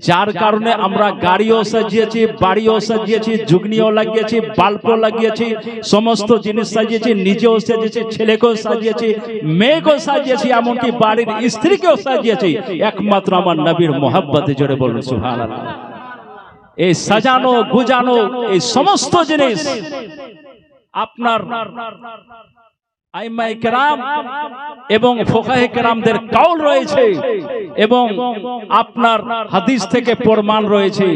যার কারণে আমরা গাড়িও সাজিয়েছি বাড়িও সাজিয়েছি যুগনিও লাগিয়েছি বাল্বও লাগিয়েছি সমস্ত জিনিস সাজিয়েছি নিজেও সাজিয়েছি ছেলেকেও সাজিয়েছি মেয়েকেও সাজিয়েছি এমনকি বাড়ির স্ত্রীকেও সাজিয়েছি একমাত্র আমার নবীর মোহাব্বতে জোরে বলুন সুবহানাল্লাহ। এই সাজানো গুজানো এই সমস্ত জিনিস আপনার আইমাই কেরাম এবং ফোকাহে কেরামদের কাউল রয়েছে এবং আপনার হাদিস থেকে প্রমাণ রয়েছে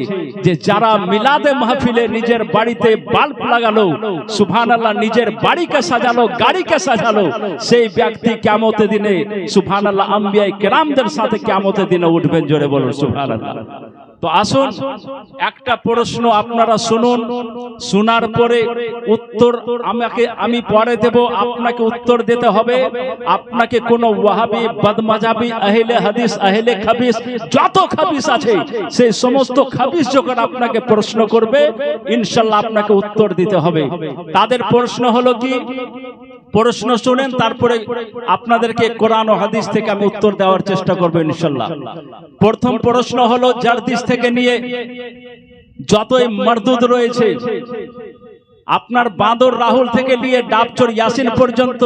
যে যারা মিলাদে মাহফিলে নিজের বাড়িতে বাল্ব লাগালো সুবহান আল্লাহ নিজের বাড়িকে সাজালো গাড়িকে সাজালো সেই ব্যক্তি কেমতে দিনে সুবহান আল্লাহ আম্বিয়াই কেরামদের সাথে কেমতে দিনে উঠবেন জোরে বলুন সুবহান আল্লাহ তো আসুন, একটা প্রশ্ন আপনারা শুনুন। শোনার পরে উত্তর আমাকে আমি পরে দেব, আপনাকে উত্তর দিতে হবে। আপনাকে কোন ওয়াহাবি, বদমাজাবি, আহলে হাদিস, আহলে খাবিস, যত খাবিস আছে, সেই সমস্ত খাবিস যখন আপনাকে প্রশ্ন করবে, ইনশাল্লাহ আপনাকে উত্তর দিতে হবে। তাদের প্রশ্ন হলো কি? প্রশ্ন শুনেন, তারপরে আপনাদেরকে কোরআন ও হাদিস থেকে আমি উত্তর দেওয়ার চেষ্টা করব ইনশাল্লাহ। প্রথম প্রশ্ন হলো জারদিস থেকে নিয়ে যতই মারদুদ রয়েছে আপনার বাঁদর রাহুল থেকে নিয়ে ডাবচর ইয়াসিন পর্যন্ত,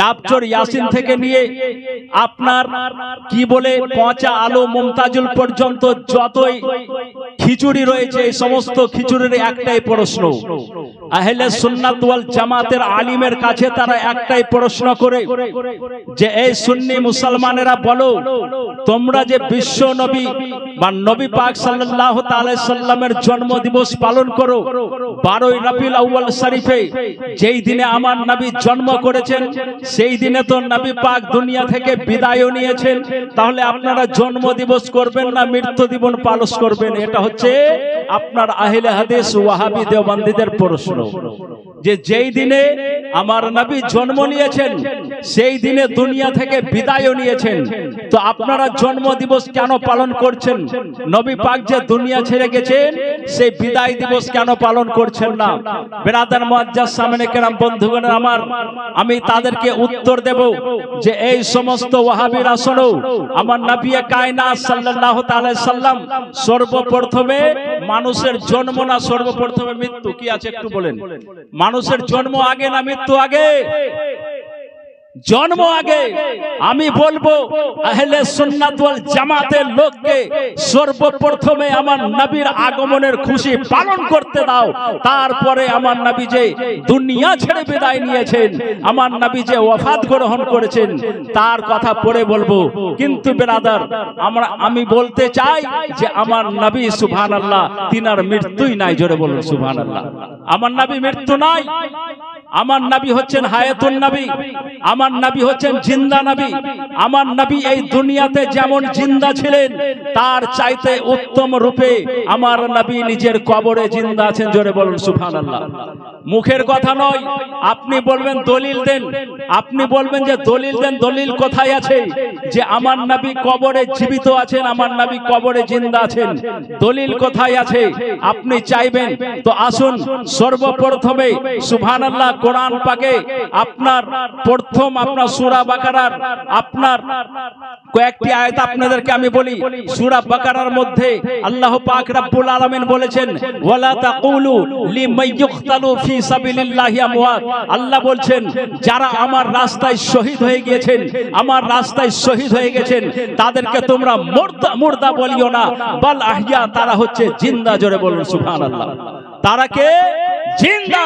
ডাবচর ইয়াসিন থেকে নিয়ে আপনার কি বলে পচা আলো মুমতাজুল পর্যন্ত যতই খিচুড়ি রয়েছে, এই সমস্ত খিচুড়ির একটাই প্রশ্ন। আহলে সুন্নাত ওয়াল জামাতের আলিমের কাছে তারা একটাই প্রশ্ন করে যে, এই সুন্নি মুসলমানেরা বলো, তোমরা যে বিশ্ব নবী বা নবী পাক সাল্লাল্লাহু তাআলা সাল্লামের জন্মদিবস পালন করো। 12ই রবিউল আউয়াল শরীফে যেই দিনে আমার নবী জন্ম করেছেন, সেই দিনে তো নবী পাক দুনিয়া থেকে বিদায়ও নিয়েছেন। তাহলে আপনারা জন্মদিবস করবেন না মৃত্যু দিবস পালন করবেন? এটা হচ্ছে আপনার আহলে হাদিস ওয়াহাবি দেওবন্দীদের প্রশ্ন। যে যেই দিনে আমার নবী জন্ম নিয়েছেন সেই দিনে দুনিয়া থেকে বিদায়ও নিয়েছেন। তো আপনারা জন্ম দিবস কেন পালন করছেন? নবী পাক যে দুনিয়া ছেড়ে গেছেন, সেই বিদায় দিবস কেন পালন করছেন না? বেরাদার মুআজ্জাজ সামনে কেরাম, বন্ধুগণ আমার, আমি তাদেরকে উত্তর দেব যে এই সমস্ত ওয়াহাবিরা শোনো আমার নবী কায়নাত সাল্লাল্লাহু তাআলা সাল্লাম সর্বপ্রথমে মানুষের জন্ম না সর্বপ্রথমে মৃত্যু? কি আছে একটু বলেন? মানুষের জন্ম আগে না মৃত্যু আগে? জন্ম আগে আমি বলব, আহলে সুন্নাত ওয়াল জামাতের লোককে সর্বপ্রথমে আমার নবীর আগমনের খুশি পালন করতে দাও। তারপরে আমার নবী যে দুনিয়া ছেড়ে বিদায় নিয়েছেন, আমার নবী যে ওয়াফাত গ্রহণ করেছেন, তার কথা পরে বলব। কিন্তু বেরাদার, আমরা, আমি বলতে চাই যে আমার নবী সুবহানাল্লাহ, তিনার মৃত্যুই নাই, জোরে বলুন সুবহানাল্লাহ। আমার নবী মৃত্যু নাই। আমার নবী হচ্ছেন হায়াতুন নবী। আমার নবী হচ্ছেন জিন্দা নবী। আমার নবী এই দুনিয়াতে যেমন জিন্দা ছিলেন তার চাইতে উত্তম রূপে আমার নবী নিজের কবরে জিন্দা আছেন জোরে বলুন সুবহানাল্লাহ। মুখের কথা নয় আপনি বলবেন দলিল দেন। আপনি বলবেন যে দলিল দেন দলিল কোথায় আছে? যে আমার নবী কবরে জীবিত আছেন আমার নবী কবরে জিন্দা আছেন। দলিল কোথায় আছে? আপনি চাইবেন। তো আসুন সর্বপ্রথমে সুবহানাল্লাহ কোরআন পাকে আপনার প্রথম আপনার সুরা বাকারার আপনার কয়েকটি আয়াত আপনাদেরকে আমি বলি। সুরা বাকারার মধ্যে আল্লাহ পাক রব্বুল আলামিন বলেছেন, ওয়ালা তাকুলু লিমাইয়ুকতালু ফি সাবিলিল্লাহি আমওয়াত। আল্লাহ বলছেন, যারা আমার রাস্তায় শহীদ হয়ে গিয়েছেন, আমার রাস্তায় শহীদ হয়ে গেছেন, তাদেরকে তোমরা মুর্দা মুর্দা বলিও না। বাল আহিয়া তারা হচ্ছে জিন্দা, জোরে বলুন সুবহানাল্লাহ। তারা কে? জিন্দা,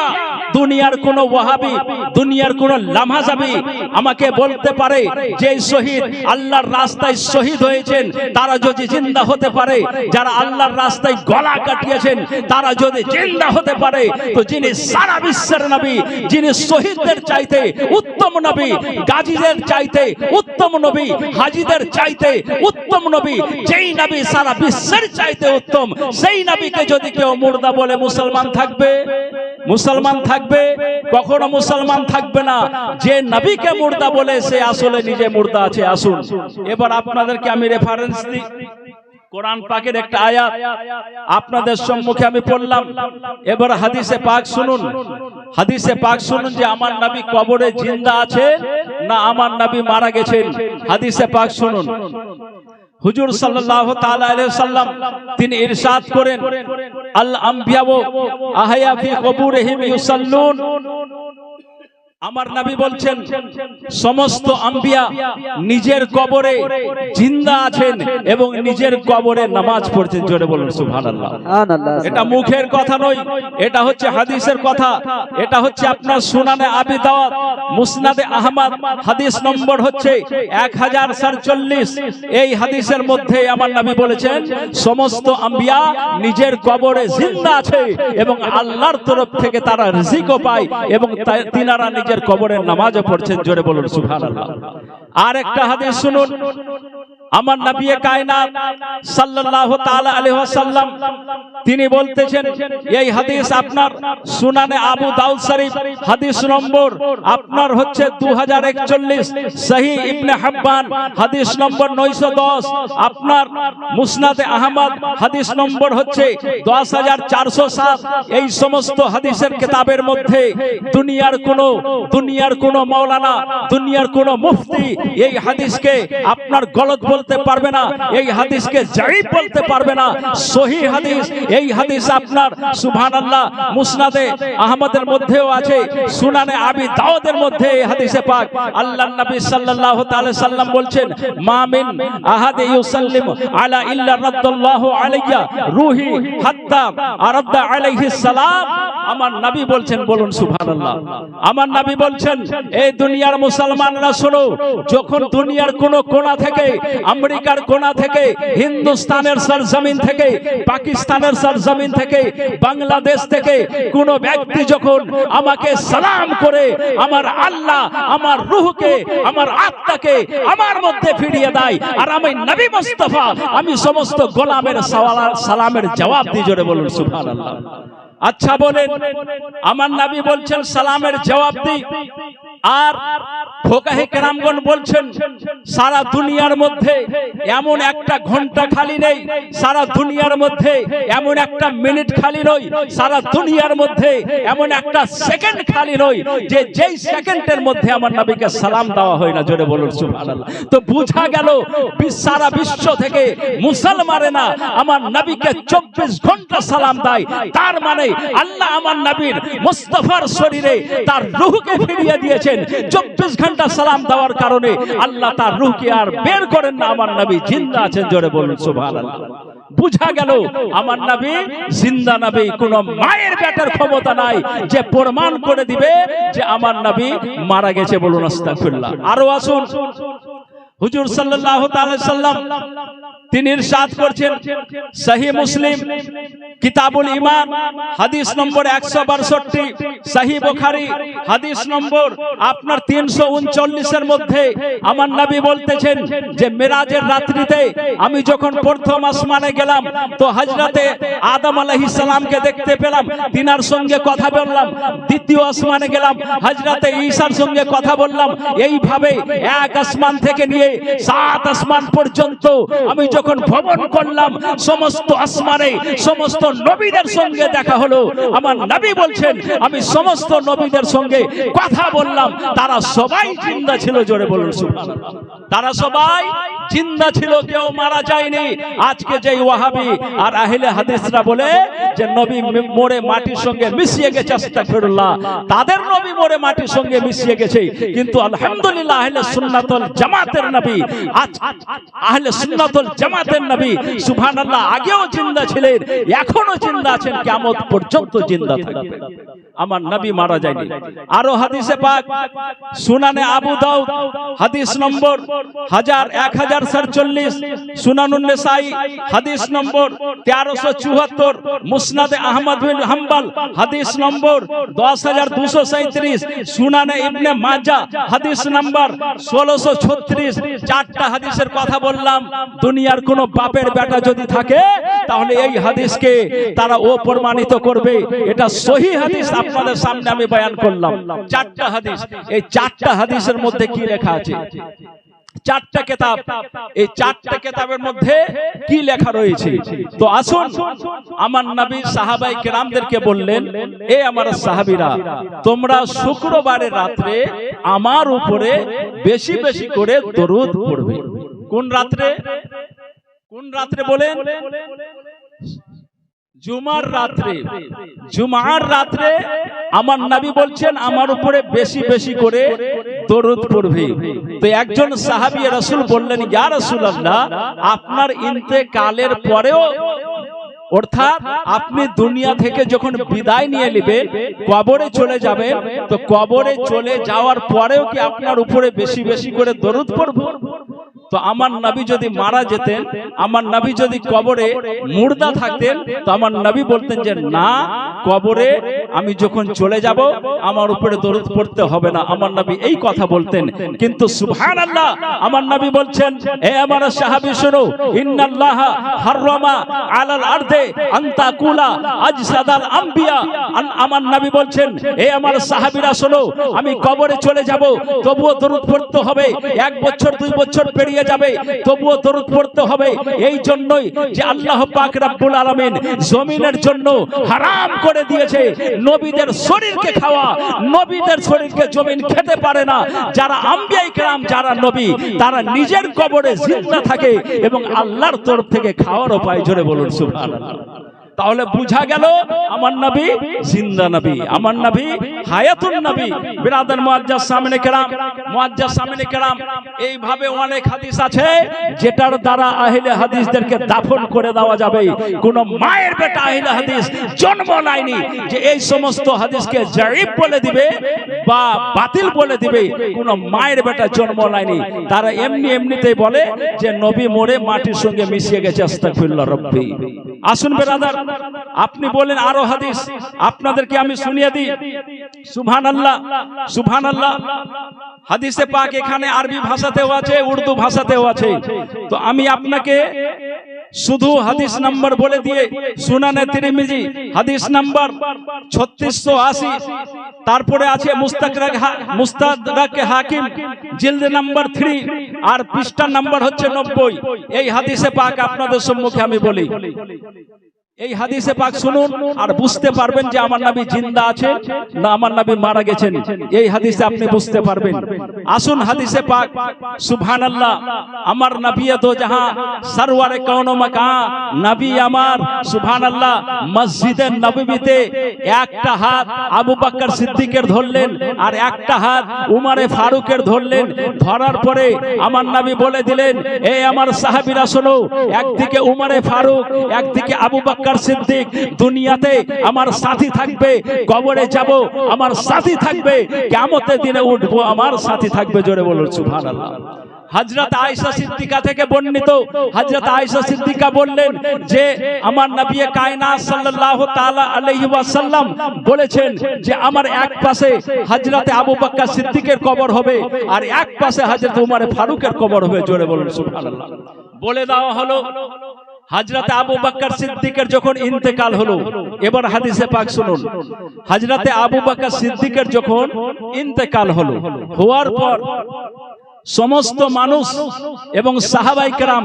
দুনিয়ার কোন ওয়াহাবি, দুনিয়ার কোন লামাজাবি আমাকে বলতে পারে যে শহীদ আল্লাহর রাস্তায় শহীদ হয়েছেন, তারা যদি জিন্দা হতে পারে, যারা আল্লাহর রাস্তায় গলা কাটিয়েছেন, তারা যদি জিন্দা হতে পারে, তো যিনি সারা বিশ্বের নবী, যিনি শহীদদের চাইতে উত্তম নবী, গাজীদের চাইতে উত্তম নবী, হাজিদের চাইতে উত্তম নবী, যেই নবী সারা বিশ্বের চাইতে উত্তম, সেই নবীকে যদি কেউ মুর্দা বলে মুসলমান থাকবে। মুসলমান থাকবে, কখনো মুসলমান থাকবে না। যে নবীকে মুর্দা বলে সে আসলে নিজে মুর্দা আছে, আসুন। এবার আপনাদেরকে আমি রেফারেন্স দিই। কোরআন পাকের একটা আয়াত আপনাদের সম্মুখে আমি পড়লাম। এবার হাদিসে পাক শুনুন। হাদিসে পাক শুনুন যে আমার নবী কবরে জিন্দা আছে না আমার নবী মারা গেছেন। হাদিসে পাক শুনুন। হুজুর সাল্লাল্লাহু তাআলা আলাইহি সাল্লাম তিনি ইরশাদ করেন আল আম্বিয়া আহয়া ফি কবুরিহিম ইউসাল্লুন। আমার নবী বলছেন সমস্ত আম্বিয়া নিজের কবরে জিন্দা আছেন এবং নিজের কবরে নামাজ পড়ছেন। জোরে বলুন সুবহানাল্লাহ। এটা মুখের কথা নয় এটা হচ্ছে হাদিসের কথা। এটা হচ্ছে আপনার সুনানে আবি দাওয়াত। মুসনাদে আহমদ হাদিস নম্বর হচ্ছে এক হাজার সাতচল্লিশ। এই হাদিসের মধ্যে আমার নবী বলেছেন সমস্ত আম্বিয়া নিজের কবরে জিন্দা আছে এবং আল্লাহর তরফ থেকে তারা রিজিকও পায় এবং তিনারা নিজের কবরের নামাজও পড়ছেন জোরে বলুন সুবহানাল্লাহ। আর একটা হাদিস শুনুন। আমার নবী কায়নাত সাল্লাল্লাহু তাআলা আলাইহি ওয়াসাল্লাম তিনি বলতেছেন এই হাদিস আপনার সুনানে আবু দাউদ শরীফ হাদিস নম্বর আপনার হচ্ছে 2041 সহি ইবনে হাব্বান হাদিস নম্বর 910 আপনার মুসনাদে আহমদ হাদিস নম্বর হচ্ছে 10407 এই সমস্ত হাদিসের কিতাবের মধ্যে দুনিয়ার কোন দুনিয়ার কোন মাওলানা দুনিয়ার কোন মুফতি এই হাদিসকে আপনার গলত বলতে পারবে না, এই হাদিসকে জাইব বলতে পারবে না, সহি হাদিস, এই হাদিস আপনার, সুবহানাল্লাহ, মুসনাদে আহমদের মধ্যেও আছে, সুনানে আবি দাউদের মধ্যে এই হাদিসে পাক, আল্লাহর নবী সাল্লাল্লাহু তাআলা সাল্লাম বলছেন, মা মিন আহাদে ইউসাল্লিম আলা ইল্লা রাদ্দাল্লাহু আলাইয়া, রুহি হাত্তা আরাদ্দা আলাইহিস সালাম। আমার নবী বলছেন, বলুন, সুবহানাল্লাহ। আমার নবী বলছেন, এই দুনিয়ার মুসলমানরা শোনো, যখন দুনিয়ার কোন কোণা থেকে আমেরিকার কোনা থেকে, হিন্দুস্তানের সরজমিন থেকে, পাকিস্তানের সরজমিন থেকে, বাংলাদেশ থেকে কোন ব্যক্তি যখন আমাকে সালাম করে, আমার আল্লাহ আমার রুহকে, আমার আত্মাকে আমার মধ্যে ফিরিয়ে দেয় আর আমি নবী মুস্তাফা, আমি সমস্ত গোলামের সালামের জবাব দিয়ে জোরে বলুন, সুবহানাল্লাহ। আচ্ছা বলেন, আমার নবী বলছেন সালামের জবাব দিই। আর ফোকাহে কেরামগণ বলছেন, সারা দুনিয়ার মধ্যে এমন একটা ঘণ্টা খালি নেই, সারা দুনিয়ার মধ্যে এমন একটা মিনিট খালি নয়, সারা দুনিয়ার মধ্যে এমন একটা সেকেন্ড খালি নয়, যে যেই সেকেন্ডের মধ্যে আমার নবীকে সালাম দেওয়া হয় না, জোরে বলুন, সুবহানাল্লাহ। তো বুঝা গেল সারা বিশ্ব থেকে মুসলমানে না আমার নবীকে চব্বিশ ঘণ্টা সালাম দেয়, তার মানে আল্লাহ আমার নবীর মুস্তফার শরীরে তার রুহকে ফিরিয়ে দিয়েছেন চব্বিশ ঘণ্টা সালাম দেওয়ার কারণে আল্লাহ তার রুহকে আর বের করেন না। আমার নবী জিন্দা আছেন, জোরে বলুন, সুবহানাল্লাহ। বুঝা গেল, আমার নবী জিন্দা নবী, কোন মায়ের বেটার ক্ষমতা নাই যে প্রমাণ করে দিবে যে আমার নবী মারা গেছে বলুন, আস্তাগফিরুল্লাহ। আরও আসুন। হুজুর তাআলা সাল্লাম তিনি ইরশাদ করছেন সহি মুসলিম, কিতাবুল ঈমান, হাদিস নম্বর 162 সহি বুখারী, হাদিস নম্বর আপনার 339 এর মধ্যে। আমার নবী বলতেছেন যে মেরাজের রাত্রিতে আমি যখন প্রথম আসমানে গেলাম, তো হযরতে আদম আলাইহিস সালামকে দেখতে পেলাম, তিনার সঙ্গে কথা বললাম, দ্বিতীয় আসমানে গেলাম, হযরতে ঈসার সঙ্গে কথা বললাম। এইভাবে এক আসমান থেকে নিয়ে সাত আসমান পর্যন্ত আমি যখন ভ্রমণ করলাম, সমস্ত আসমানে, সমস্ত নবীদের সঙ্গে দেখা হলো। আমার নবী বলছেন, আমি সমস্ত নবীদের সঙ্গে কথা বললাম, তারা সবাই জিন্দা ছিল, জোরে বলুন তারা সবাই জিন্দা ছিল, কেউ মারা যায়নি। আজকে যেই ওয়াহাবি আর আহলে হাদিসরা বলে যে, নবী ম- মরে মাটির সঙ্গে মিশিয়ে গেছে, আস্তাগফিরুল্লাহ। তাদের নবী মরে মাটির সঙ্গে মিশিয়ে গেছে, কিন্তু আলহামদুলিল্লাহ, আহলে সুন্নাতুল জামাতের নবী আজ আহলে সুন্নাতুল জামাতের নবী, সুবহানাল্লাহ, আগেও জিন্দা ছিলেন, এখনও জিন্দা আছেন, কিয়ামত পর্যন্ত জিন্দা থাকবেন। আমার নবী মারা যায়নি। আরও হাদিসে পাক, সুনানে আবু দাউদ, হাদিস নম্বর হাজার এক হাজার সাতচল্লিশ হাদিস নম্বর তেরোশো চুয়াত্তর, মুসনাদে আহমদ বিন হাম্বাল, হাদিস নম্বর দশ হাজার দুশো সাঁত্রিশ সুনানে ইবনে মাজা হাদিস নম্বর ষোলোশো ছত্রিশ, চারটা হাদিসের কথা বললাম, দুনিয়ার কোন বাপের বেটা যদি থাকে, তাহলে এই হাদিসকে তারা ও প্রমাণিত করবে। এটা সহি হাদিস আপনাদের সামনে আমি বয়ান করলাম। চারটা হাদিস। এই চারটা হাদিসের মধ্যে কি লেখা আছে? চারটা কেতাব। এই চারটা কেতাবের মধ্যে কি লেখা রয়েছে? তো আসুন, আমার নবী সাহাবাই কেরামদেরকে বললেন, এ আমার সাহাবীরা, তোমরা শুক্রবারের রাত্রে আমার উপরে বেশি বেশি করে দরুদ পড়বে। কোন রাত্রে? রাত্রে বলেন? জুমার রাত্রে। জুমার রাত্রে আমার নবী বলছেন, আমার উপরে বেশি বেশি করে দরুদ পড়বে। তো একজন সাহাবী রাসূল বললেন, ইয়া রাসূলুল্লাহ, আপনার ইন্তেকালের পরেও, অর্থাৎ আপনি দুনিয়া থেকে যখন বিদায় নিয়ে নেবেন, কবরে চলে যাবেন, তো কবরে চলে যাওয়ার পরেও কি আপনার উপরে বেশি বেশি করে দরুদ পড়ব? তো আমার নবী যদি মারা যেতেন আমার নবী যদি কবরে মুর্দা থাকতেন তো আমার নবী বলতেন যে না কবরে আমি যখন চলে যাব আমার উপরে দরুদ পড়তে হবে না। আমার নবী এই কথা বলতেন। কিন্তু সুবহানাল্লাহ আমার নবী বলছেন এ আমার সাহাবী শুনো ইন্নাল্লাহ হাররামা আলাল আরদে আনতা কুলা আজসাদাল আম্বিয়া। আমার নবী বলছেন হে আমার সাহাবীরা শোনো আমি কবরে চলে যাব তবুও দরুদ পড়তে হবে। এক বছর দুই বছর পেরিয়ে যাবে, তবুও দরুদ পড়তে হবে। এই জন্যই যে আল্লাহ পাক রাব্বুল আলামিন জমিনের জন্য হারাম করে দিয়েছে। নবীদের শরীরকে খাওয়া, নবীদের শরীরকে জমিন খেতে পারে না। যারা আম্বিয়াই কেরাম, যারা নবী, তারা নিজের কবরে জিন্দা থাকে এবং আল্লাহর তরফ থেকে খাওয়ার উপায় জোরে বলুন, সুবহানাল্লাহ। তাহলে বুঝা গেল আমার নবী জিন্দা নবী, আমার নবী হায়াতুন নবী। বিরাদার মুআজ্জাজ সামনে কেরাম মুআজ্জাজ সামনে কেরাম, এইভাবে অনেক হাদিস আছে যেটার দ্বারা আহলে হাদিসদেরকে দাফন করে দেওয়া যাবে। কোন মায়ের বেটা আহলে হাদিস জন্ম নাইনি যে এই সমস্ত হাদিসকে জারিব বলে দিবে বা বাতিল বলে দিবে। কোন মায়ের বেটা জন্ম নাইনি তারা এমনি এমনিতেই বলে যে নবী মরে মাটির সঙ্গে মিশিয়ে গেছে, আস্তাগফিরুল্লাহ রব্বি। আসুন বেরাদার আপনি বলেন আরও হাদিস। আপনাদেরকে আমি শুনিয়ে দিই। সুভান আল্লাহ সুভান সুবহানাল্লাহ। হাদিসে পাক এখানে আরবি ভাষাতেও আছে, উর্দু ভাষাতেও আছে। তো আমি আপনাকে শুধু হাদিস নাম্বার বলে দিয়ে সুনানে তিরমিজি হাদিস নাম্বার ছত্রিশশো আশি। তারপরে আছে মুস্তাদরাক হাকিম, জিলদ নাম্বার থ্রি। আর পৃষ্ঠা নাম্বার হচ্ছে নব্বই। এই হাদিসে পাক আপনাদের সম্মুখে আমি বলি। এই হাদিসে পাক শুনুন আর বুঝতে পারবেন যে আমার নবী জিন্দা আছে না আমার নবী মারা গেছেন। এই হাদিসে আপনি বুঝতে পারবেন। আসুন হাদিসে পাক, সুবহানাল্লাহ, আমার নবী তো যাহা সরওয়ারে কওন মাকা, নবী আমার, সুবহানাল্লাহ, মসজিদে নববীতে একটা হাত আবু বকর সিদ্দিকের ধরলেন আর একটা হাত উমারে ফারুকের ধরলেন। ধরার পরে আমার নবী বলে দিলেন এই আমার সাহাবীরা শোনো, একদিকে উমারে ফারুক, একদিকে আবু বকর সিদ্দিক, দুনিয়াতে আমার সাথী থাকবে, কবরে যাব, আমার সাথী থাকবে, কিয়ামতের দিনে উঠবো, আমার সাথী থাকবে, জোরে বলুন, সুবহানাল্লাহ। হযরত আয়েশা সিদ্দিকা থেকে বর্ণিত, হযরত আয়েশা সিদ্দিকা বললেন যে, আমার নবী কায়নাত সাল্লাল্লাহু তাআলা আলাইহি ওয়াসাল্লাম বলেছেন যে, আমার এক পাশে হযরত আবু বকর সিদ্দিকের কবর হবে, আর এক পাশে হযরত উমর ফারুকের কবর হবে, জোরে বলুন, সুবহানাল্লাহ। বলে দেওয়া হলো হাজরাতে আবু বাক্কার সিদ্দিকের যখন ইন্তেকাল হলো এবার হাদিসে পাক শুনুন। হাজরাতে আবু বাক্কার সিদ্দিকের যখন ইন্তেকাল হলো হওয়ার পর সমস্ত মানুষ এবং সাহাবাই কেরাম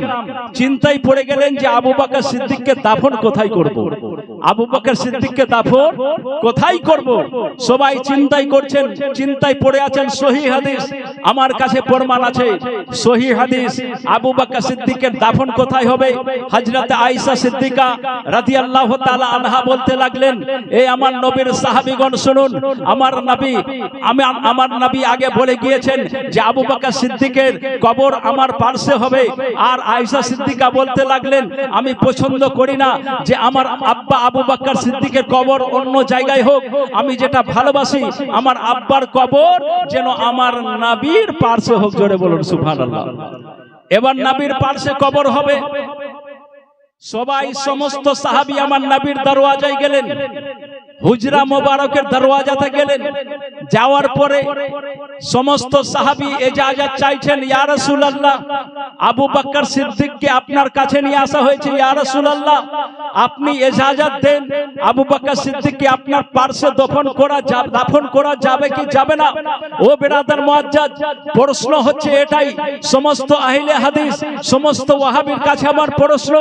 চিন্তায় পড়ে গেলেন যে আবু বকর সিদ্দিককে দাফন কোথায় করব। আবু বকর সিদ্দিককে দাফন, কোথায় করব। সবাই চিন্তাই করছেন, চিন্তায় পড়ে আছেন, সহি হাদিস আমার কাছে প্রমাণ আছে, সহি হাদিস। আবু বকর সিদ্দিকের দাফন কোথায় হবে? হযরত আয়েশা সিদ্দিকা রাদিয়াল্লাহু তাআলা আনহা বলতে লাগলেন এই আমার নবীর সাহাবীগণ, শুনুন, আমার নবী, আমি, আমার নবী আগে বলে গিয়েছেন যে আবু বকর সিদ্দিকের কবর আমার পার্শ্বে হবে। আর আয়েশা সিদ্দিকা বলতে লাগলেন, আমি পছন্দ করি না যে আমার আব্বা আবু বাক্কার সিদ্দিকের কবর অন্য জায়গায় হোক, আমি যেটা ভালোবাসি, আমার আব্বার কবর যেন আমার নাবির পার্শ্বে হোক, জোরে বলুন, সুবহানাল্লাহ। এবার নাবির পার্শ্বে কবর হবে। সবাই সমস্ত সাহাবি আমার নাবির দরওয়াজায় গেলেন। হুজরা মোবারকের দরওয়াজাতে গেলেন। যাওয়ার পরে সমস্ত সাহাবী এজাজত চাইছেন, ইয়া রাসূলুল্লাহ, আবু বকর সিদ্দিককে আপনার কাছে নিয়ে আসা হয়েছে। ইয়া রাসূলুল্লাহ, আপনি এজাজত দেন, আবু বকর সিদ্দিককে আপনার পার্শ্বে দফন করা যাবে দাফন করা যাবে কি যাবে না? ও বেরাদার মুআজ্জাজ প্রশ্ন হচ্ছে এটাই, সমস্ত আহলে হাদিস, সমস্ত ওয়াহাবির কাছে আমার প্রশ্ন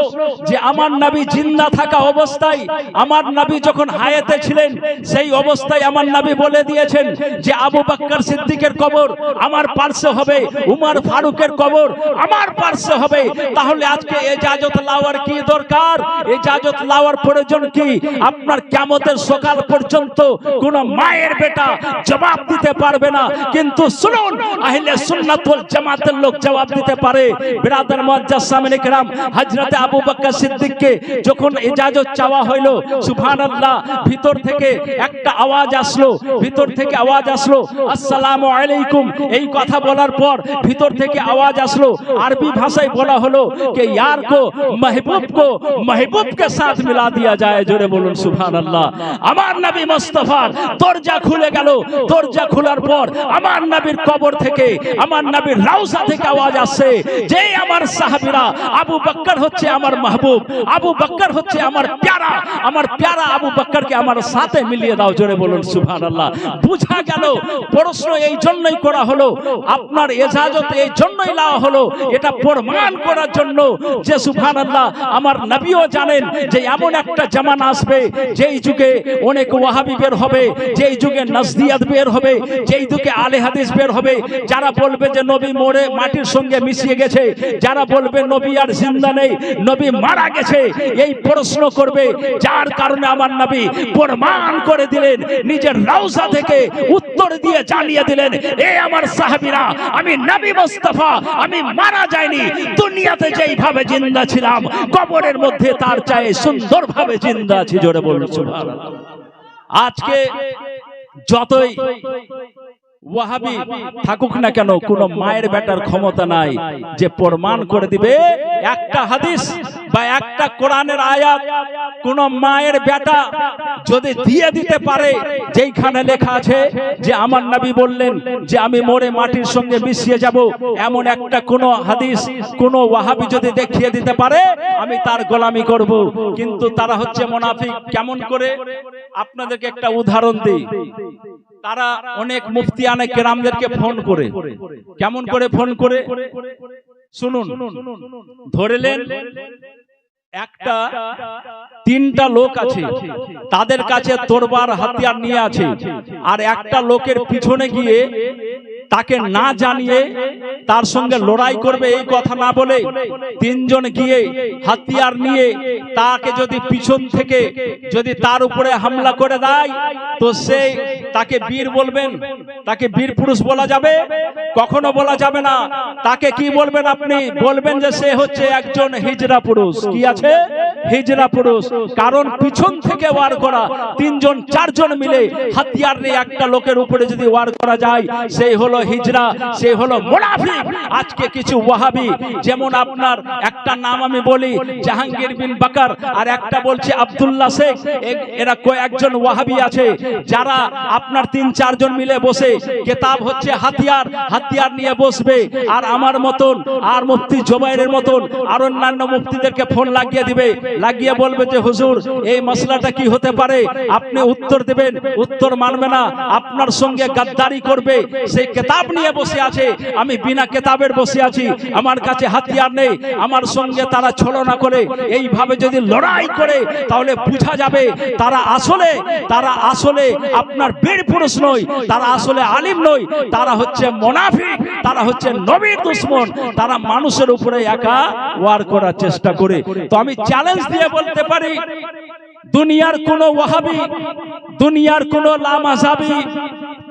যে, আমার নবী জিন্দা থাকা অবস্থায়, আমার নবী যখন হায়াতে ছিলেন ছিলেন সেই অবস্থায় আমার নবী বলে দিয়েছেন যে আবু বাক্কর সিদ্দিকের কবর আমার পার্শ্বে হবে উমার ফারুকের কবর আমার পার্শ্বে হবে তাহলে আজকে এজাজত লাওয়ার কি দরকার এজাজত লাওয়ার প্রয়োজন কি আপনার কেমতের সকাল পর্যন্ত কোন মায়ের বেটা জবাব দিতে পারবে না কিন্তু শুনুন আহলে সুন্নাত ওয়াল জামাতের লোক জবাব দিতে পারে বিরাদার মুআজ্জাজ সামিনে کرام হযরতে আবু বকর সিদ্দিককে যখন ইজাজত চাওয়া হলো সুবহানাল্লাহ ভিতর থেকে একটা আওয়াজ আসলো, ভিতর থেকে আওয়াজ আসলো, আসসালামু আলাইকুম। এই কথা বলার পর ভিতর থেকে আওয়াজ আসলো, আরবি ভাষায় বলা হলো কে ইয়ার কো, মাহবুব কো, মাহবুব কে সাথ মিলা দিয়া যায়। জোরে বলুন, সুবহানাল্লাহ। আমার নবী মুস্তাফার দরজা খুলে গেল। দরজা খোলার পর আমার নবীর কবর থেকে, আমার নবীর রাউসা থেকে আওয়াজ আসছে যে আমার সাহাবীরা, আবু বকর হচ্ছে আমার মাহবুব, আবু বকর হচ্ছে আমার প্যারা আমার প্যারা আবু বকরকে আমার সাথে মিলিয়ে দাও, জোরে বলুন, সুবহানাল্লাহ। বুঝা গেল, প্রশ্ন এই জন্যই করা হলো, আপনার এজাজত এই জন্যই লাওয়া হলো, এটা প্রমাণ করার জন্য যে, সুবহানাল্লাহ, আমার নবীও জানেন যে, এমন একটা জামানা আসবে, যেই যুগে অনেক ওয়াহাবি বের হবে, যেই যুগে নাজদিয়াত বের হবে, যেই যুগে আলে হাদিস বের হবে। যারা বলবে যে, নবী মরে মাটির সঙ্গে মিশিয়ে গেছে, যারা বলবে নবী আর জিন্দা নেই, নবী মারা গেছে, এই প্রশ্ন করবে, যার কারণে আমার নবী প্রমাণ করে দিলেন। নিজের রাউজা থেকে উত্তর দিয়ে জানিয়ে দিলেন। এ আমার সাহাবিরা, আমি নবী মোস্তফা, আমি মারা যাইনি। দুনিয়াতে যেইভাবে জিন্দা ছিলাম, কবরের মধ্যে তার চাই সুন্দরভাবে জিন্দা আছি, জোরে বলুন আজকে যতই ওয়াহাবি থাকুক না কেন কোন মায়ের বেটার ক্ষমতা নাই যে প্রমাণ করে দিবে একটা হাদিস বা একটা কোরআনের আয়াত কোন মায়ের বেটা যদি দিয়ে দিতে পারে যেইখানে লেখা আছে যে আমার নবী বললেন যে আমি মরে মাটির সঙ্গে মিশিয়ে যাব। এমন একটা কোন হাদিস কোন ওয়াহাবি যদি দেখিয়ে দিতে পারে আমি তার গোলামি করব। কিন্তু তারা হচ্ছে মোনাফিক। কেমন করে? আপনাদেরকে একটা উদাহরণ দিই। তারা অনেক মুফতিয়ানে কেরামদেরকে ফোন করে। কেমন করে ফোন করে? শুনুন ধরেলেন একটা, তিনটা লোক আছে। তাদের কাছে তোরবার হাতিয়ার নিয়ে আছে। আর একটা লোকের পিছনে গিয়ে তাকে না জানিয়ে তার সঙ্গে লড়াই করবে এই কথা না বলে তিনজন গিয়ে হাতিয়ার নিয়ে তাকে যদি পিছন থেকে যদি তার উপরে হামলা করে দেয়, তো সে তাকে বীর বলবেন তাকে বীর পুরুষ বলা যাবে কখনো বলা যাবে না তাকে কি বলবেন আপনি? বলবেন যে সে হচ্ছে একজন হিজরা পুরুষ। কি আছে? হিজরা পুরুষ, কারণ পিছন থেকে ওয়ার করা, তিনজন, চারজন মিলে হাতিয়ার নিয়ে একটা লোকের উপরে যদি ওয়ার করা যায়, সেই হলো হিজরা সে হলো মুনাফিক। আজকে কিছু ওয়াহাবি, যেমন আপনার একটা নাম আমি বলি, জাহাঙ্গীর বিন বাকার, আর একটা বলছে আব্দুল্লাহ শেখ। এরা কয়েকজন ওয়াহাবি আছে, যারা আপনার তিন, চারজন মিলে বসে, কেতাব হচ্ছে হাতিয়ার হাতিয়ার নিয়ে বসবে। আর আমার মতন, আর মুফতি জোবাইরের মতন, আর অন্যান্য মুফতিদেরকে ফোন লাগিয়ে দিবে। লাগিয়ে বলবে যে, হুজুর, এই মশলাটা কি হতে পারে? আপনি উত্তর দেবেন। উত্তর মানবে না। আপনার সঙ্গে গাদ্দারি করবে। সেই কেতাব নিয়ে বসে আছে। আমি বিনা কেতাবের বসে আছি। আমার কাছে হাতিয়ার নেই। আমার সঙ্গে তারা ছলনা করে। এইভাবে যদি লড়াই করে, তাহলে বুঝা যাবে, তারা আসলে তারা আসলে আপনার বীর পুরুষ নয়। তারা আসলে আলিম নয়। তারা হচ্ছে মোনাফিক। তারা হচ্ছে নবীর দুশ্মন। তারা মানুষের উপরে একা ওয়ার করার চেষ্টা করে। তো আমি চ্যালেঞ্জ দিয়ে বলতে পারি দুনিয়ার কোন ওয়াহাবি দুনিয়ার কোন লামাজাবি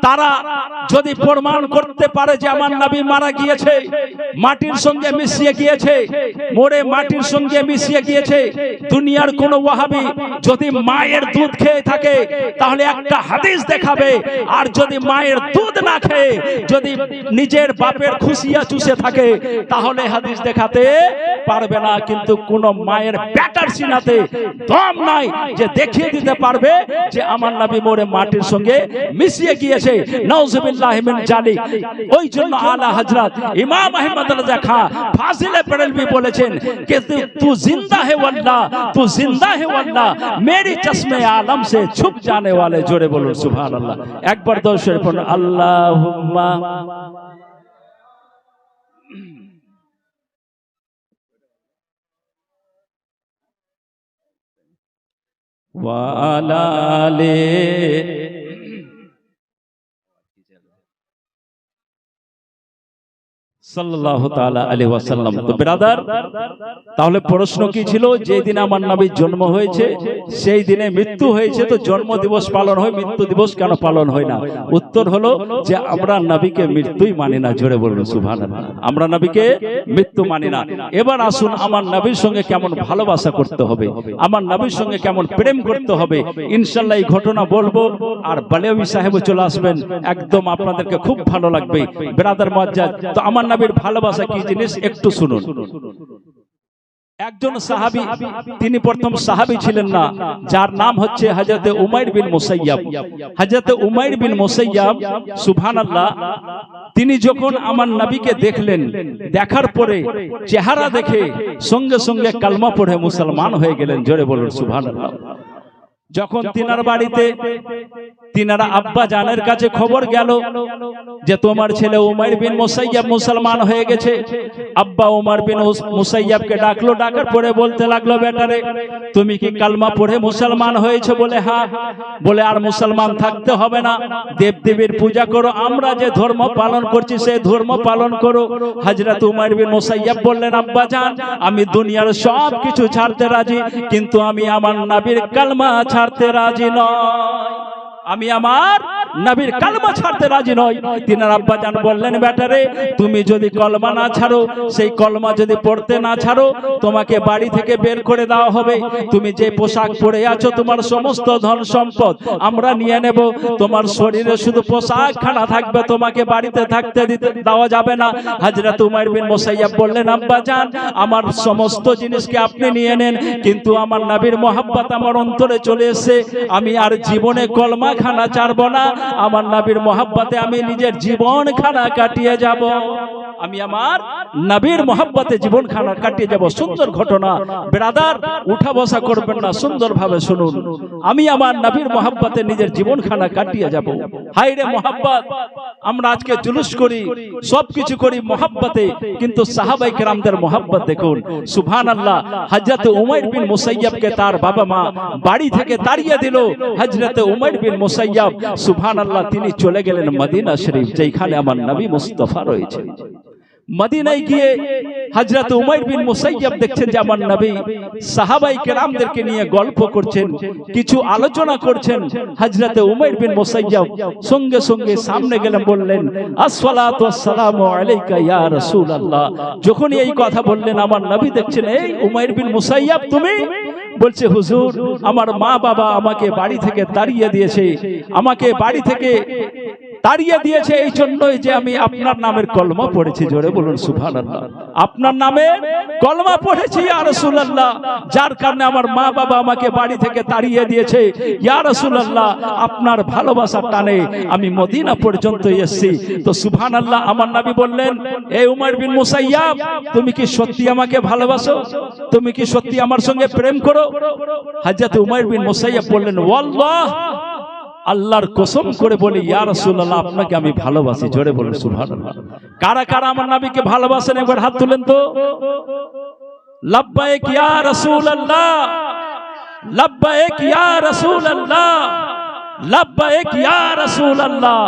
তারা যদি প্রমাণ করতে পারে যে আমার নবী মারা গিয়েছে, মাটির সঙ্গে মিশিয়ে গিয়েছে, মোরে মাটির সঙ্গে মিশিয়ে গিয়েছে, দুনিয়ার কোন ওয়াহাবি যদি মায়ের দুধ খেয়ে থাকে, তাহলে একটা হাদিস দেখাবে, আর যদি মায়ের দুধ না খেয়ে, যদি নিজের বাপের খুশিয়া চুষে থাকে, তাহলে হাদিস দেখাতে পারবে না, কিন্তু কোন মায়ের ব্যাটার সিনাতে দম নাই যে দেখিয়ে দিতে পারবে যে আমার নবী মোরে মাটির সঙ্গে মিশিয়ে গিয়েছে। দিয়েছে নওজুবিল্লাহিমিন জালিক। ওই জন্য আলা হযরত ইমাম আহমদ রাজা খান ফাজিলে পেড়েলবি বলেছেন কে তু জিন্দা হে ওয়াল্লাহ তু জিন্দা হে ওয়াল্লাহ মেরি চশমে আলম সে ছুপ জানে वाले জোরে বলুন সুবহানাল্লাহ। একবার দর্শক পড়ুন, আল্লাহুম্মা। وعلى তাহলে প্রশ্ন কি ছিল? যে দিন আমার নবীর জন্ম হয়েছে, সেই দিনে মৃত্যু হয়েছে তো জন্ম দিবস পালন হয় মৃত্যু দিবস কেন পালন হয় না? উত্তর হলো যে আমরা নবীকে মৃত্যুই মানি না, জোরে বলুন, সুবহানাল্লাহ। আমরা নবীকে মৃত্যু মানি না। এবার আসুন আমার নবীর সঙ্গে কেমন ভালোবাসা করতে হবে, আমার নবীর সঙ্গে কেমন প্রেম করতে হবে। ইনশাল্লাহ এই ঘটনা বলব, আর বালেওই সাহেব চলে আসবেন, একদম আপনাদেরকে খুব ভালো লাগবে। ব্রাদার মজ্জাদ তো আমার নবীর ভালোবাসা কি জিনিস? একটু শুনুন। একজন সাহাবী, তিনি প্রথম সাহাবী ছিলেন না, যার নাম হচ্ছে হযরতে উমাইর বিন মুসাইয়াব হযরতে উমাইর বিন মুসাইয়াব সুবহানাল্লাহ, তিনি যখন আমার নবীকে দেখলেন, দেখার পরে চেহারা দেখে সঙ্গে সঙ্গে কালমা পড়ে মুসলমান হয়ে গেলেন, জোরে বলুন, সুবহানাল্লাহ। যখন তিনার বাড়িতে তিনারা আব্বা জানের কাছে খবর গেল যে তোমার ছেলে উমার বিন মুসাইয়াব মুসলমান হয়ে গেছে। আব্বা উমার বিন মুসাইয়াবকে ডাকলো ডাকার পরে বলতে লাগল বেটারে তুমি কি কালমা পড়ে মুসলমান হয়েছে বলে হ্যাঁ? বলে আর মুসলমান থাকতে হবে না। দেবদেবীর পূজা করো আমরা যে ধর্ম পালন করছি সেই ধর্ম পালন করো। হযরত উমার বিন মুসাইয়াব বললেন আব্বা জান আমি দুনিয়ার সব কিছু ছাড়তে রাজি কিন্তু আমি আমার নবীর কালমা ছাড়তে রাজি নয়। আমি আমার নবীর কালমা ছাড়তে রাজি নয়। তিনার আব্বা জান বললেন, ব্যাটারে, তুমি যদি কলমা না ছাড়ো, সেই কলমা যদি পড়তে না ছাড়ো, তোমাকে বাড়ি থেকে বের করে দেওয়া হবে। তুমি যে পোশাক পরে আছো, তোমার সমস্ত ধন সম্পদ আমরা নিয়ে নেব। তোমার শরীরে শুধু পোশাক খানা থাকবে, তোমাকে বাড়িতে থাকতে দিতে দেওয়া যাবে না। হাজরা উমার বিন মোসাইয়াব বললেন, আব্বা জান, আমার সমস্ত জিনিসকে আপনি নিয়ে নেন, কিন্তু আমার নবীর মোহাব্বত আমার অন্তরে চলে এসেছে। আমি আর জীবনে কলমা খানা ছাড়বো না। আমার নবীর মোহাব্বতে আমি নিজের জীবন খানা কাটিয়ে যাব। আমি আমার নবীর মোহাব্বতে জীবন খানা কাটিয়ে যাব। সুন্দর ঘটনা। ব্রাদার, উঠা বসা করবেন না সুন্দর ভাবে শুনুন। আমি আমার নবীর মোহাব্বতে নিজের জীবন খানা কাটিয়ে যাব। হাই রে মোহাব্বত! আমরা আজকে জুলুস করি সবকিছু করি মোহাব্বতে, কিন্তু সাহাবাই কেরামদের মোহাব্বত দেখুন। সুভান আল্লাহ হজরত উমাইর বিন মুসাইয়াবকে তার বাবা মা বাড়ি থেকে তাড়িয়ে দিল। হজরত উমাইর বিন মুসাইয়াব সুবহান আল্লাহ তিনি চলে গেলেন মদিনা শরীফ যেখানে আমার নবী মুস্তফা রয়েছে মদিনায় গিয়ে হজরত উমাইর বিন মুসাইয়াব দেখছেন যে আমার নবী সাহাবাই কেরামদেরকে নিয়ে গল্প করছেন, কিছু আলোচনা করছেন। হজরত উমাইর বিন মুসাইয়াব সঙ্গে সঙ্গে সামনে গেলেন, বললেন, আসসালাতু ওয়াসসালামু আলাইকা ইয়া রাসূলুল্লাহ। যখনই এই কথা বললেন, আমার নবী দেখছেন, এই উমাইর বিন মুসাইয়াব তুমি বলছে হুজুর আমার মা বাবা আমাকে বাড়ি থেকে তাড়িয়ে দিয়েছে। আমাকে বাড়ি থেকে তাড়িয়ে দিয়েছে এই জন্যই যে আমি আপনার নামের কলমা পড়েছি, জোরে বলুন সুবহানাল্লাহ। আপনার নামে কলমা পড়েছি, ইয়া রাসূলুল্লাহ। যার কারণে আমার মা বাবা আমাকে বাড়ি থেকে তাড়িয়ে দিয়েছে, ইয়া রাসূলুল্লাহ, আপনার ভালোবাসার টানে। আমি মদিনা পর্যন্ত এসেছি। তো সুবহানাল্লাহ, আমার নবী বললেন এই উমর বিন মুসাইয়াব, তুমি কি সত্যি আমাকে ভালোবাসো? তুমি কি সত্যি আমার সঙ্গে প্রেম করো? হযরত উমর বিন মুসাইয়াব বললেন, ওয়াল্লাহ আল্লাহর কসম করে বলি, ইয়া রাসূলুল্লাহ, আপনাকে আমি ভালোবাসি। জোরে বলেন, সুবহানাল্লাহ। কারা কারা আমার নবীকে ভালোবাসেন? একবার হাত তুলেন তো। লাব্বাইক ইয়া রাসূলুল্লাহ। লাব্বাইক ইয়া রাসূলুল্লাহ। লাব্বাইক ইয়া রাসূলুল্লাহ।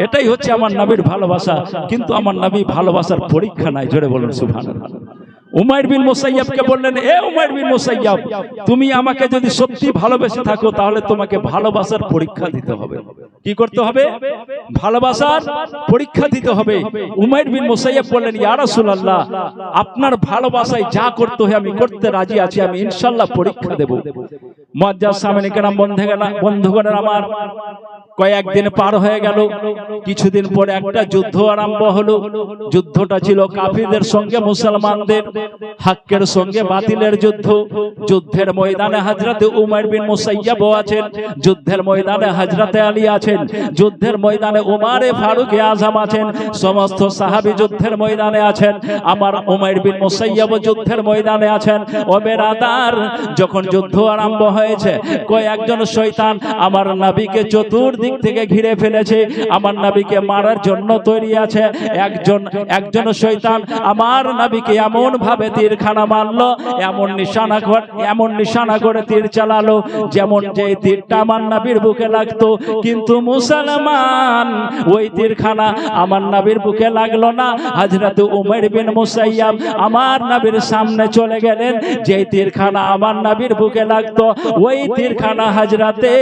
এটাই হচ্ছে আমার নবীর ভালোবাসা। কিন্তু আমার নবী ভালোবাসার পরীক্ষা নাই। জোরে বলেন, সুবহানাল্লাহ। উমাইর বিন মুসাইয়াবকে বললেন, এ উমাইর বিন মুসাইয়াব তুমি আমাকে যদি সত্যি ভালোবেসে থাকো, তাহলে তোমাকে ভালোবাসার পরীক্ষা দিতে হবে। কি করতে হবে? ভালোবাসার পরীক্ষা দিতে হবে। উমাইর বিন মুসাইয়াব বললেন, ইয়া রাসূলুল্লাহ, আপনার ভালোবাসায় যা করতে হয়, আমি করতে রাজি আছি, আমি ইনশাআল্লাহ পরীক্ষা দেব। মুআজ্জাজ সামনে কেরাম বন্ধুগণ বন্ধুগণের আমার কয়েকদিন পার হয়ে গেল। কিছুদিন পরে একটা যুদ্ধ আরম্ভ হলো। যুদ্ধটা ছিল কাফিরদের সঙ্গে মুসলমানদের, হাক্কের সঙ্গে বাতিলের যুদ্ধ। যুদ্ধের ময়দানে হাজরাতে উমার বিন মুসাইয়াব আছেন, যুদ্ধের ময়দানে হাজরাতে আলী আছেন, যুদ্ধের ময়দানে উমারে ফারুকে আজম আছেন, সমস্ত সাহাবী যুদ্ধের ময়দানে আছেন, আমার উমাইর বিন মুসাইয়াব যুদ্ধের ময়দানে আছেন। ও বেরাদার, যখন যুদ্ধ আরম্ভ হয়েছে। কয়েকজন শয়তান আমার নবীকে চতুর্দিক থেকে ঘিরে ফেলেছে, আমার নবীকে মারার জন্য তৈরি আছে। একজন একজন শয়তান আমার নবীকে এমন ভাবে তীরখানা মারলো, এমন নিশানা এমন নিশানা করে তীর চালালো, যেমন যে তীরটা আমার নবীর বুকে লাগতো। কিন্তু মুসলমান, ওই তীরখানা আমার নবীর বুকে লাগল না। হযরত উমের বিন মুসাইয়াম আমার নবীর সামনে চলে গেলেন যে তীরখানা আমার নবীর বুকে লাগতো ওই তীরখানা হাজরাতে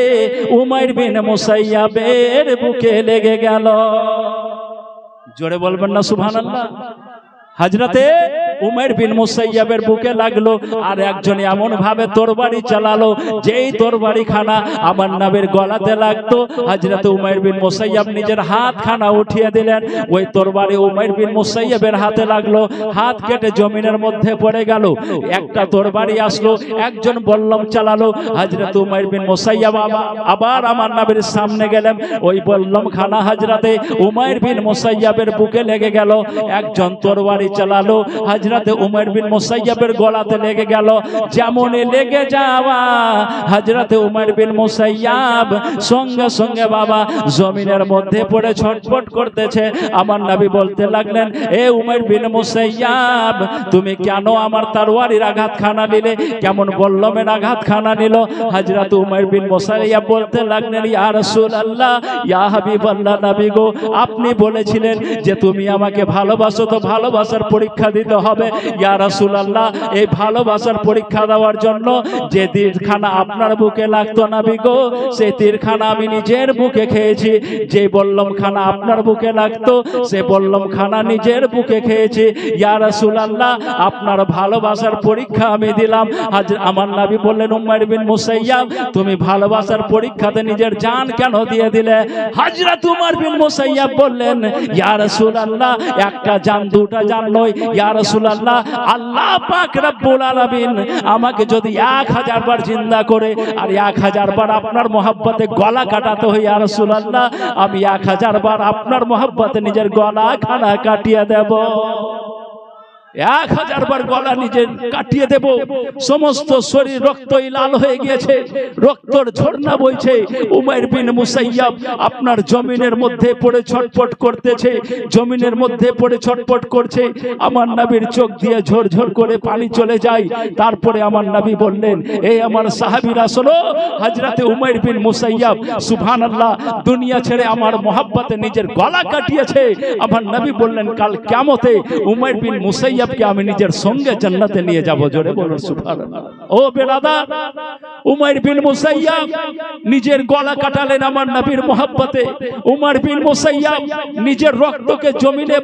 উমাইর বিন মুসাইয়াবের বুকে লেগে গেল। জোরে বলবেন না সুবহানাল্লাহ। হাজরাতে উমের বিন মুসাইয়াবের বুকে লাগল আর একজন এমন ভাবে তরবারি চালালো, যেই তরবারি খানা আমার নামের গলাতে লাগতো। হাজরাতে উমের বিন মুসাইয়াব নিজের হাত খানা উঠিয়ে দিলেন। ওই তরবারি উমের বিন মুসাইয়াবের হাতে লাগল, হাত কেটে জমিনের মধ্যে পড়ে গেল। একটা তরবারি আসলো, একজন বল্লম চালালো। হাজরাতে উমের বিন মুসাইয়াব আবার আমার নামের সামনে গেলেন। ওই বল্লম খানা হাজরাতে উমাইর বিন মুসাইয়াবের বুকে লেগে গেল। একজন তরবারি চালালো হাজরাতে উমর বিন মুসাইয়াবের গলাতে লেগে গেল। যেমনই লেগে যাওয়া হাজরাতে উমর বিন মুসাইয়াব সঙ্গে সঙ্গে বাবা জমিনের মধ্যে পড়ে ছটফট করতেছে। আমার নবী বলতে লাগলেন, এ উমর বিন মুসাইয়াব তুমি কেন আমার তরবারির আঘাত খানা নিলে? কেমন বল্লমের আঘাত খানা নিল? হাজরাত উমর বিন মুসাইয়াব বলতে লাগলেন, ইয়া রাসূলুল্লাহ, ইয়া হাবিবাল্লাহ নবী গো, আপনি বলেছিলেন যে তুমি আমাকে ভালোবাসো, তো ভালোবাসার পরীক্ষা দিতে হবে। ইয়া রাসূলুল্লাহ, এই ভালোবাসার পরীক্ষা দেওয়ার জন্য যে তীরখানা আপনার বুকে লাগতো না বিগো সেই তীরখানা আমি নিজের বুকে খেয়েছি। যে বল্লম খানা আপনার বুকে লাগতো, সে বল্লম খানা নিজের বুকে খেয়েছি। ইয়া রাসূলুল্লাহ, আপনার ভালোবাসার পরীক্ষা আমি দিলাম। আজ আমার নবী বললেন, উম্মার বিন মুসাইয়াব, তুমি ভালোবাসার পরীক্ষাতে নিজের জান কেন দিয়ে দিলে? হাজরাত উমর বিন মুসাইয়াব বললেন, ইয়া রাসূলুল্লাহ, একটা জান, দুটা জান নয়। ইয়া রাসূলুল্লাহ, আল্লাহ পাক রব্বুল আলামিন আমাকে যদি এক হাজার বার জিন্দা করে, আর এক হাজার বার আপনার মহব্বতে গলা কাটাতে হয়, ইয়া রাসূলুল্লাহ, আমি এক হাজার বার আপনার মহব্বতে নিজের গলা খানা কাটিয়া দেব। এক হাজার বার গলা নিজের কাটিয়ে দেব। সমস্ত শরীর রক্তই লাল হয়ে গিয়েছে। রক্তর ঝর্ণা বইছে। উমাইর বিন মুসাইয়াব আপনার জমিনের মধ্যে পড়ে ছটপট করতেছে। জমিনের মধ্যে পড়ে ছটপট করছে। আমার নবীর চোখ দিয়ে ঝরঝর করে পানি চলে যায়। তারপরে আমার নবী বললেন এই আমার সাহাবীরা, শোনো, হযরতে উমাইর বিন মুসাইয়াব, সুবহানাল্লাহ, দুনিয়া ছেড়ে আমার মোহাব্বতে নিজের গলা কাটিয়েছে। আমার নবী বললেন, কাল কিয়ামতে উমাইর বিন মুসাইয়াবকে আমি নিজের সঙ্গে জান্নাতে নিয়ে যাব, জোরে বলুন, সুবহানাল্লাহ। ও বেরাদার উমাইর বিন মুসাইয়াব, নিজের গলা কাটালেন আমার নবীর মোহাব্বতে। উমার বিন মুসাইয়াব নিজের রক্তকে জমিনে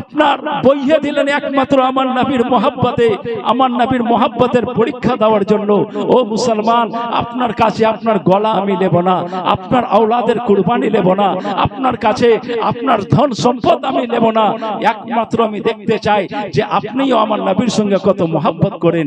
আপনার বইয়ে দিলেন একমাত্র আমার নবীর মোহাব্বতে। আমার নবীর মোহাব্বতের পরীক্ষা দেওয়ার জন্য, ও মুসলমান, আপনার কাছে আপনার গলা আমি নেব না, আপনার আওলাদের কুরবানি নেব না, আপনার কাছে আপনার ধন সম্পদ আমি নেব না। একমাত্র আমি দেখতে চাই যে আপনিও আমার নবীর সঙ্গে কত মোহাব্বত করেন।